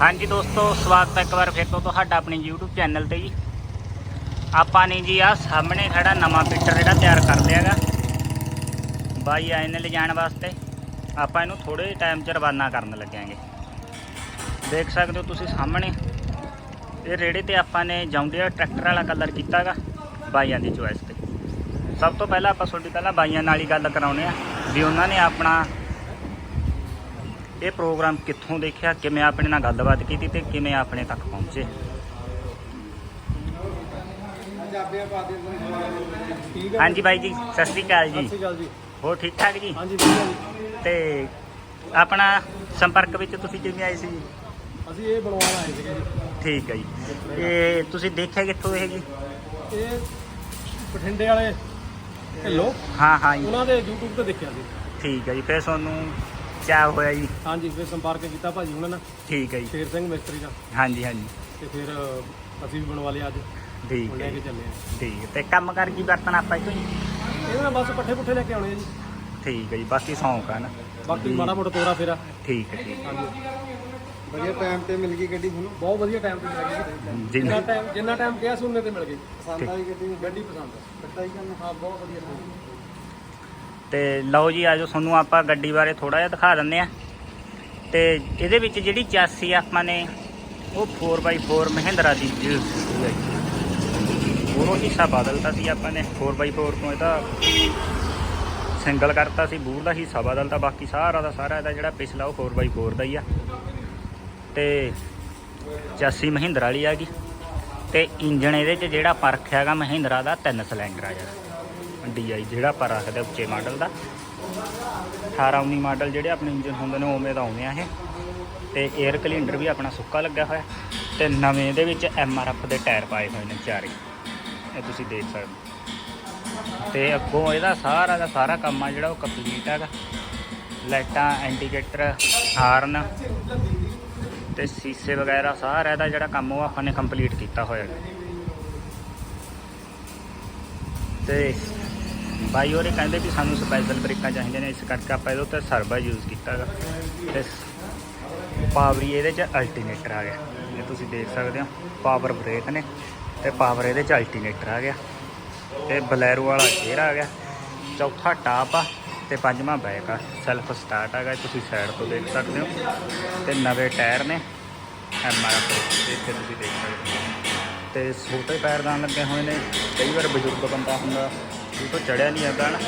ਹਾਂਜੀ ਦੋਸਤੋ, ਸਵਾਗਤ ਹੈ ਇੱਕ ਵਾਰ ਫਿਰ ਤੋਂ ਤੁਹਾਡਾ ਆਪਣੇ YouTube ਚੈਨਲ ਤੇ ਜੀ। ਆਪਾਂ ਨੇ ਜੀ ਆ ਸਾਹਮਣੇ ਖੜਾ ਨਵਾਂ ਪੀਟਰ ਜਿਹੜਾ ਤਿਆਰ ਕਰ ਲਿਆਗਾ ਬਾਈ ਆਏ ਨੇ ਲਿਜਾਣ ਵਾਸਤੇ। ਆਪਾਂ ਇਹਨੂੰ ਥੋੜੇ ਟਾਈਮ ਚ ਰਵਾਨਾ ਕਰਨ ਲੱਗਾਂਗੇ ਦੇਖ ਸਕਦੇ ਹੋ ਤੁਸੀਂ ਸਾਹਮਣੇ। ਇਹ ਰੇੜੇ ਤੇ ਆਪਾਂ ਨੇ ਜੌਂਡੀਆ ਟਰੈਕਟਰ ਵਾਲਾ ਕਲਰ ਕੀਤਾਗਾ ਬਾਈਆਂ ਦੀ ਚੋਇਸ ਤੇ। ਸਭ ਤੋਂ ਪਹਿਲਾਂ ਆਪਾਂ ਤੁਹਾਡੀ ਪਹਿਲਾਂ ਬਾਈਆਂ ਨਾਲ ਹੀ ਗੱਲ ਕਰਾਉਨੇ ਆ ਵੀ ਉਹਨਾਂ ਨੇ ਆਪਣਾ ਇਹ ਪ੍ਰੋਗਰਾਮ ਕਿੱਥੋਂ ਦੇਖਿਆ? ਕਿਵੇਂ ਆਪਣੇ ਨਾਲ ਗੱਲਬਾਤ ਕੀਤੀ ਤੇ ਕਿਵੇਂ ਆਪਣੇ ਤੱਕ ਪਹੁੰਚੇ? ਹਾਂਜੀ ਬਾਈ ਜੀ ਸਤਿ ਸ੍ਰੀ ਅਕਾਲ ਸਤਿ ਜੀ ਸ਼੍ਰੀ ਅਕਾਲ ਜੀ। ਹੋਰ ਠੀਕ ਠਾਕ ਜੀ? ਹਾਂਜੀ ਵਧੀਆ ਜੀ। ਤੇ ਆਪਣਾ ਸੰਪਰਕ ਵਿੱਚ ਤੁਸੀਂ ਕਿਵੇਂ ਆਏ ਸੀ ਅਸੀਂ ਇਹ ਬਣਵਾਉਣ ਆਏ ਸੀਗੇ ਜੀ। ਠੀਕ ਹੈ ਜੀ। ਇਹ ਤੁਸੀਂ ਦੇਖਿਆ ਕਿੱਥੋਂ ਇਹ ਜੀ? ਇਹ ਬਠਿੰਡੇ ਵਾਲੇ ਢਿੱਲੋਂ। ਹਾਂ ਹਾਂ ਜੀ। ਉਹਨਾਂ ਦੇ YouTube ਤੇ ਦੇਖਿਆ ਸੀ। ਠੀਕ ਹੈ ਜੀ ਫਿਰ ਤੁਹਾਨੂੰ ਚਾਹ ਹੋਇਆ ਜੀ? ਹਾਂਜੀ ਫਿਰ ਸੰਪਰਕ ਕੀਤਾ ਭਾਜੀ ਉਹਨਾਂ ਨਾਲ। ਠੀਕ ਹੈ ਜੀ। ਸ਼ੇਰ ਸਿੰਘ ਮਿਸਤਰੀ ਦਾ। ਹਾਂਜੀ ਹਾਂਜੀ। ਤੇ ਫਿਰ ਅਸੀਂ ਵੀ ਬਣਵਾ ਲਿਆ ਅੱਜ। ਠੀਕ ਹੁਣ ਹੈ ਲੈ ਕੇ ਜੀ, ਚੱਲੇ ਆ। ਠੀਕ ਹੈ। ਤੇ ਕੰਮ ਕਰ ਕੀ ਵਰਤਣਾ ਆਪਾਂ ਇਥੋਂ ਜੀ? ਇਹਦੇ ਨਾਲ ਬਸ ਪੱਠੇ ਪੁੱਠੇ ਲੈ ਕੇ ਆਉਣੇ ਆ ਜੀ। ਠੀਕ ਹੈ ਜੀ ਬਾਕੀ ਸੌਂਕ ਆ ਨਾ। ਬਾਕੀ ਮਾੜਾ ਮੋਟਾ ਤੋਰਾ ਫੇਰਾ। ਠੀਕ ਹੈ ਠੀਕ ਹਾਂਜੀ। ਵਧੀਆ ਟਾਈਮ ਤੇ ਮਿਲ ਗਈ ਗੱਡੀ ਤੁਹਾਨੂੰ? ਬਹੁਤ ਵਧੀਆ ਟਾਈਮ ਤੇ ਮਿਲ ਗਈ ਜੀ ਜਿੰਨਾ ਟਾਈਮ ਜਿੰਨਾ ਟਾਈਮ ਕਿਹਾ ਸੀ ਉਹਨੇ ਤੇ ਮਿਲ ਗਈ। ਪਸੰਦ ਆਈ ਗੱਡੀ ਗੱਡੀ ਪਸੰਦ ਆ। ਕੱਟਾ ਹੀ ਕਰਨਾ ਹਾਂ ਬਹੁਤ ਵਧੀਆ। ਤੇ ਲਓ ਜੀ, ਆਜੋ ਤੁਹਾਨੂੰ ਆਪਾਂ ਗੱਡੀ ਬਾਰੇ ਥੋੜਾ ਜਿਹਾ ਦਿਖਾ ਦਿੰਦੇ ਆ ਤੇ ਇਹਦੇ ਵਿੱਚ ਜਿਹੜੀ ਚਾਸੀ ਆਪਾਂ ਨੇ ਉਹ 4x4 ਮਹਿੰਦਰਾ ਦੀ ਯੂਜ਼ ਹਿੱਸਾ ਬਦਲਤਾ ਸੀ ਆਪਾਂ ਨੇ। 4x4 ਤੋਂ ਇਹਦਾ ਸਿੰਗਲ ਕਰਤਾ ਸੀ, ਬੂਰ ਦਾ ਹਿੱਸਾ ਬਦਲਤਾ। ਬਾਕੀ ਸਾਰਾ ਦਾ ਸਾਰਾ ਇਹਦਾ ਜਿਹੜਾ ਪਿਛਲਾ ਉਹ 4x4 ਦਾ ਹੀ ਆ। ਤੇ ਚਾਸੀ ਮਹਿੰਦਰਾ ਵਾਲੀ ਆ ਗਈ। ਤੇ ਇੰਜਣ ਇਹਦੇ 'ਚ ਜਿਹੜਾ ਪਰਖ ਹੈਗਾ ਮਹਿੰਦਰਾ ਦਾ ਤਿੰਨ ਸਿਲੰਡਰ ਆ ਜਿਹੜਾ DI ਜਿਹੜਾ ਆਪਾਂ ਰੱਖਦੇ ਉੱਚੇ ਮਾਡਲ ਦਾ। 18 19 ਮਾਡਲ ਜਿਹੜੇ ਆਪਣੇ ਇੰਜਨ ਹੁੰਦੇ ਨੇ, ਉਵੇਂ ਦਾ ਆਉਂਦੇ ਆ ਇਹ। ਤੇ 에ਅਰ ਕਲਿੰਡਰ ਵੀ ਆਪਣਾ ਸੁੱਕਾ ਲੱਗਿਆ ਹੋਇਆ। ਤੇ ਨਵੇਂ ਇਹਦੇ ਵਿੱਚ MRF ਦੇ ਟਾਇਰ ਪਾਏ ਹੋਏ ਨੇ ਚਾਰੇ। ਇਹ ਤੁਸੀਂ ਦੇਖ ਸਕਦੇ ਹੋ। ਤੇ ਅੱਗੋਂ ਇਹਦਾ ਸਾਰਾ ਦਾ ਸਾਰਾ ਕੰਮ ਆ ਜਿਹੜਾ ਉਹ ਕੰਪਲੀਟ ਹੈਗਾ। ਲਾਈਟਾਂ ਇੰਡੀਕੇਟਰ ਹਾਰਨ ਤੇ ਸੀਸੇ ਵਗੈਰਾ, ਸਾਰਾ ਇਹਦਾ ਜਿਹੜਾ ਕੰਮ ਉਹ ਆਪਾਂ ਨੇ ਕੰਪਲੀਟ ਕੀਤਾ ਹੋਇਆ। ਹੈ ਤੇ ਬਾਈ ਹੋਰੇ ਕਹਿੰਦੇ ਵੀ ਸਾਨੂੰ ਸਪੈਸ਼ਲ ਬ੍ਰੇਕਾਂ ਚਾਹੀਦੀਆਂ ਨੇ, ਇਸ ਕਰਕੇ ਆਪਾਂ ਇਹਦੇ ਉੱਤੇ ਸਰਬਾ ਯੂਜ਼ ਕੀਤਾ ਹੈਗਾ ਤੇ ਪਾਵਰੀ ਇਹਦੇ ਚ ਅਲਟਰਨੇਟਰ ਆ ਗਿਆ। ਇਹ ਤੁਸੀਂ ਦੇਖ ਸਕਦੇ ਹੋ ਪਾਵਰ ਬ੍ਰੇਕ ਨੇ ਤੇ ਪਾਵਰ ਇਹਦੇ ਚ ਅਲਟਰਨੇਟਰ ਆ ਗਿਆ। ਤੇ ਬਲੈਰੋ ਵਾਲਾ ਗੇਅਰ ਆ ਗਿਆ। ਚੌਥਾ ਟਾਪ ਆ ਤੇ ਪੰਜਵਾਂ ਬੈਕ ਆ ਸੈਲਫ ਸਟਾਰਟ ਆ ਗਿਆ ਤੁਸੀਂ ਸਾਈਡ ਤੋਂ ਦੇਖ ਸਕਦੇ ਹੋ। ਤੇ ਨਵੇਂ ਟਾਇਰ ਨੇ ਐਮਆਰਐਫ ਇੱਥੇ ਤੁਸੀਂ ਦੇਖ ਸਕਦੇ ਹੋ। ਤੇ ਛੋਟੇ ਪੈਰ ਪੈਰਦਾਨ ਲੱਗੇ ਹੋਏ ਨੇ। ਕਈ ਵਾਰ ਬਜ਼ੁਰਗ ਬੰਦਾ ਹੁੰਦਾ ਉਹ ਤੋਂ ਚੜਿਆ ਨਹੀਂ ਜਾਂਦਾ ਨਾ।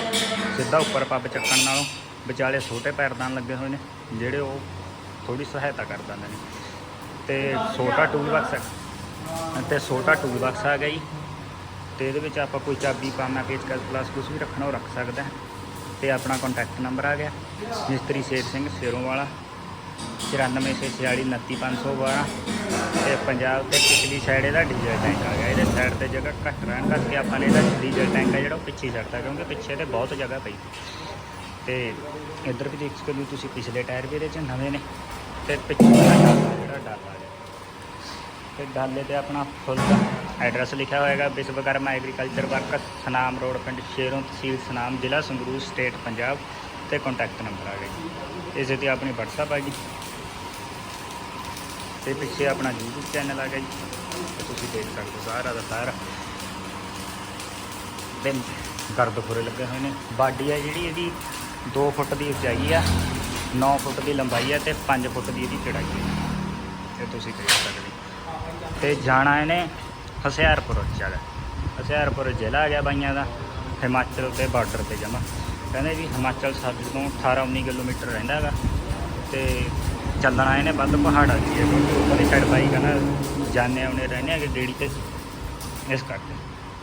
ਸਿੱਧਾ ਉੱਪਰ ਪੱਬ ਚੱਕਣ ਨਾਲੋਂ ਵਿਚਾਲੇ ਛੋਟੇ ਪੈਰਦਾਨ ਲੱਗੇ ਹੋਏ ਨੇ, ਜਿਹੜੇ ਉਹ ਥੋੜੀ ਸਹਾਇਤਾ ਕਰ ਦਿੰਦੇ ਨੇ। ਤੇ ਛੋਟਾ ਟੂਲ ਬਾਕਸ ਹੈ। ਤੇ ਛੋਟਾ ਟੂਲ ਬਾਕਸ ਆ ਗਿਆ ਜੀ। ਤੇ ਇਹਦੇ ਵਿੱਚ ਆਪਾਂ ਕੋਈ ਚਾਬੀ ਪਾਣਾ ਪੇਚਕਸ ਪਲੱਸ ਕੁਝ ਵੀ ਰੱਖਣਾ ਉਹ ਰੱਖ ਸਕਦਾ ਹੈ। ਤੇ ਆਪਣਾ ਕੰਟੈਕਟ ਨੰਬਰ ਆ ਗਿਆ। ਮਿਸਤਰੀ ਸ਼ੇਰ ਸਿੰਘ, ਸ਼ੇਰੋਂ ਵਾਲਾ 9464299512 ਤੇ ਪੰਜਾਬ ਤੇ ਪਿਛਲੀ ਸਾਈਡ ਇਹਦਾ ਡੀਜ਼ਲ ਟੈਂਕ ਆ ਗਿਆ। ਇਹਦੇ ਸਾਈਡ ਤੇ ਜਗ੍ਹਾ ਘੱਟ ਰਹਿਣ ਕਰਕੇ ਆਪਾਂ ਨੇ ਇਹਦਾ ਡੀਜ਼ਲ ਟੈਂਕ ਆ ਜਿਹੜਾ ਉਹ ਪਿੱਛੇ ਛੱਡਤਾ ਕਿਉਂਕਿ ਪਿੱਛੇ ਤੇ ਬਹੁਤ ਜਗ੍ਹਾ ਪਈ। ਤੇ ਇੱਧਰ ਵੀ ਦੇਖ ਸਕਦੇ ਹੋ ਤੁਸੀਂ ਪਿਛਲੇ ਟਾਇਰ ਵੀ ਇਹਦੇ ਚ ਨਵੇਂ ਨੇ ਤੇ ਪਿੱਛੇ ਜਿਹੜਾ ਡਾਲਾ ਆ ਗਿਆ। ਤੇ ਡਾਲੇ ਤੇ ਆਪਣਾ ਫੁੱਲ ਐਡਰੈਸ ਲਿਖਿਆ ਹੋਏਗਾ Vishwakarma agriculture works Sunam road ਪਿੰਡ ਸ਼ੇਰੋਂ ਤਹਿਸੀਲ ਸਨਾਮ, ਜ਼ਿਲ੍ਹਾ ਸੰਗਰੂਰ ਸਟੇਟ ਪੰਜਾਬ ਤੇ ਕੰਟੈਕਟ ਨੰਬਰ ਆ ਗਿਆ ਜੀ। ਇਸੇ ਤੇ ਆਪਣੀ WhatsApp ਆ ਜੀ ਤੇ ਪਿੱਛੇ ਆਪਣਾ YouTube ਚੈਨਲ ਆ ਗਿਆ ਜੀ। ਤੇ ਤੁਸੀਂ ਦੇਖ ਸਕਦੇ ਹੋ ਸਾਰਾ ਦਾ ਸਾਰਾ। ਤੇ ਗਰਦ ਖੁਰੇ ਲੱਗੇ ਹੋਏ ਨੇ। ਬਾਡੀ ਆ ਜਿਹੜੀ ਇਹਦੀ 2 ਫੁੱਟ ਦੀ ਉਚਾਈ ਆ 9 ਫੁੱਟ ਦੀ ਲੰਬਾਈ ਆ ਤੇ 5 ਫੁੱਟ ਦੀ ਇਹਦੀ ਚੜਾਈ ਹੈ ਇਹ ਤੁਸੀਂ ਦੇਖ ਸਕਦੇ ਹੋ। ਤੇ ਜਾਣਾ ਇਹਨੇ ਹਸਿਆਰਪੁਰ ਚੱਲ। ਹਸਿਆਰਪੁਰ ਜ਼ਿਲ੍ਹਾ ਆ ਗਿਆ ਬਾਈਆਂ ਦਾ। ਹਿਮਾਚਲ ਤੇ ਬਾਰਡਰ ਤੇ ਜਮਾ ਕਹਿੰਦੇ ਜੀ ਹਿਮਾਚਲ ਸਾਡੇ ਤੋਂ 18 19 ਕਿਲੋਮੀਟਰ ਰਹਿੰਦਾ ਹੈਗਾ। ਤੇ ਚੱਲਣਾ, ਇਹਨੇ ਵੱਧ ਪਹਾੜਾਂ ਦੀ ਹੈ ਸਾਈਡ ਬਾਈਕ ਸਾਈਡ ਨਾ ਕਹਿੰਦਾ ਜਾਣੇ ਆਉਣੇ ਰਹਿੰਦੇ ਆ ਕਿ ਡੇੜੀ ਤੇ। ਇਸ ਕਰਕੇ।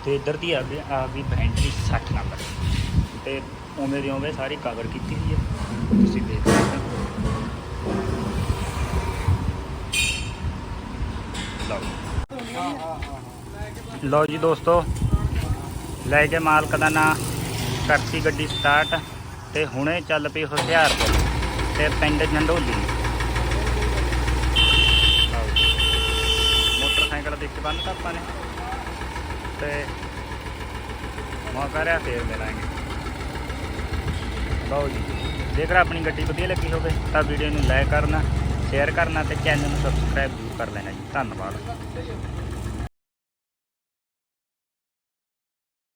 ਤੇ ਇੱਧਰ ਦੀ ਆ ਗਈ ਆ ਗਈ ਬੈਂਟਰੀ 60 ਨੰਬਰ ਤੇ ਉਵੇਂ ਦੀ ਉਵੇਂ ਸਾਰੀ ਕਵਰ ਕੀਤੀ ਹੋਈ ਹੈ ਤੁਸੀਂ ਦੇਖ ਸਕਦੇ ਹੋ। ਲਓ। ਲਓ ਜੀ ਦੋਸਤੋ, ਲੈ ਕੇ ਮਾਲਕ ਦਾ ਨਾਂ ਕਰਤੀ ਗੱਡੀ ਸਟਾਰਟ ਤੇ ਹੁਣੇ ਚੱਲ ਪਈ ਹੁਸ਼ਿਆਰਪੁਰ, ਤੇ ਪਿੰਡ ਜੰਡੋਲੀ ਲਓ ਜੀ। ਮੋਟਰਸਾਈਕਲ ਆਪਾਂ ਨੇ। ਤੇ ਮੌਕਾ ਰਿਹਾ ਫੇਰ ਮਿਲਾਂਗੇ। ਲਓ ਜੀ, ਜੇਕਰ ਆਪਣੀ ਗੱਡੀ ਵਧੀਆ ਲੱਗੀ ਹੋਵੇ ਤਾਂ ਵੀਡੀਓ ਨੂੰ ਲਾਈਕ ਕਰਨਾ, ਸ਼ੇਅਰ ਕਰਨਾ ਤੇ ਚੈਨਲ ਨੂੰ ਸਬਸਕ੍ਰਾਈਬ ਜ਼ਰੂਰ ਕਰ ਲੈਣਾ ਜੀ। ਧੰਨਵਾਦ।